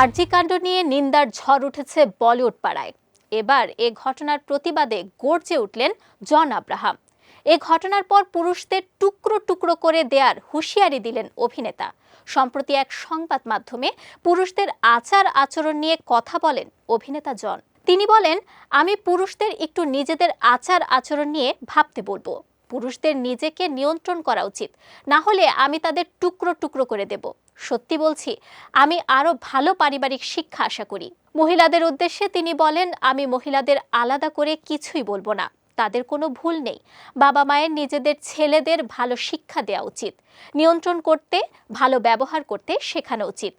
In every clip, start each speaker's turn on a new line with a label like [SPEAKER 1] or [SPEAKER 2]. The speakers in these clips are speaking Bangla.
[SPEAKER 1] আরজি কাণ্ড নিয়ে নিন্দার ঝড় উঠেছে বলিউড পাড়ায় এবার এ ঘটনার প্রতিবাদে গর্জে উঠলেন জন আব্রাহাম। এ ঘটনার পর পুরুষদের টুকরো টুকরো করে দেয়ার হুঁশিয়ারি দিলেন অভিনেতা। সম্প্রতি এক সংবাদ মাধ্যমে পুরুষদের আচার আচরণ নিয়ে কথা বলেন অভিনেতা জন। তিনি বলেন, আমি পুরুষদের একটু নিজেদের আচার আচরণ নিয়ে ভাবতে বলব। পুরুষদের নিজেকে নিয়ন্ত্রণ করা উচিত। না হলে আমি তাদের টুকরো টুকরো করে দেব। সত্যি বলছি, আমি আরও ভালো পারিবারিক শিক্ষা আশা করি। মহিলাদের উদ্দেশ্যে তিনি বলেন, আমি মহিলাদের আলাদা করে কিছুই বলব না। তাদের কোনো ভুল নেই। বাবা মায়ের নিজেদের ছেলেদের ভালো শিক্ষা দেওয়া উচিত। নিয়ন্ত্রণ করতে, ভালো ব্যবহার করতে শেখানো উচিত।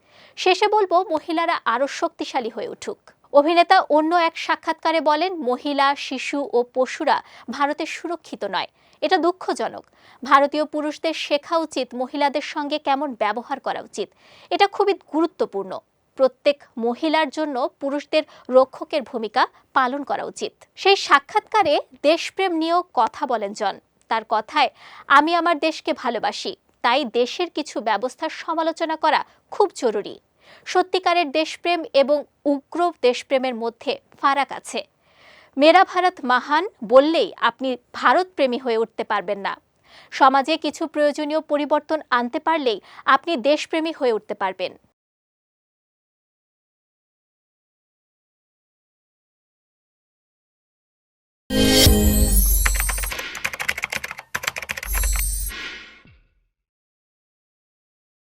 [SPEAKER 1] শেষে বলব, মহিলারা আরও শক্তিশালী হয়ে উঠুক। অভিনেতা অন্য এক সাক্ষাৎকারে বলেন, মহিলা, শিশু ও পশুরা ভারতে সুরক্ষিত নয়। এটা দুঃখজনক। ভারতীয় পুরুষদের শেখা উচিত মহিলাদের সঙ্গে কেমন ব্যবহার করা উচিত। এটা খুবই গুরুত্বপূর্ণ। প্রত্যেক মহিলার জন্য পুরুষদের রক্ষকের ভূমিকা পালন করা উচিত। সেই সাক্ষাৎকারে দেশপ্রেম নিয়েও কথা বলেন জন। তার কথায়, আমি আমার দেশকে ভালোবাসি। তাই দেশের কিছু ব্যবস্থার সমালোচনা করা খুব জরুরি। সত্যিকারের দেশপ্রেম এবং উগ্র দেশপ্রেমের মধ্যে ফারাক আছে। মেরা ভারত মহান বললেই আপনি ভারতপ্রেমী হয়ে উঠতে পারবেন না। সমাজে কিছু প্রয়োজনীয় পরিবর্তন আনতে পারলেই আপনি দেশপ্রেমী হয়ে উঠতে পারবেন।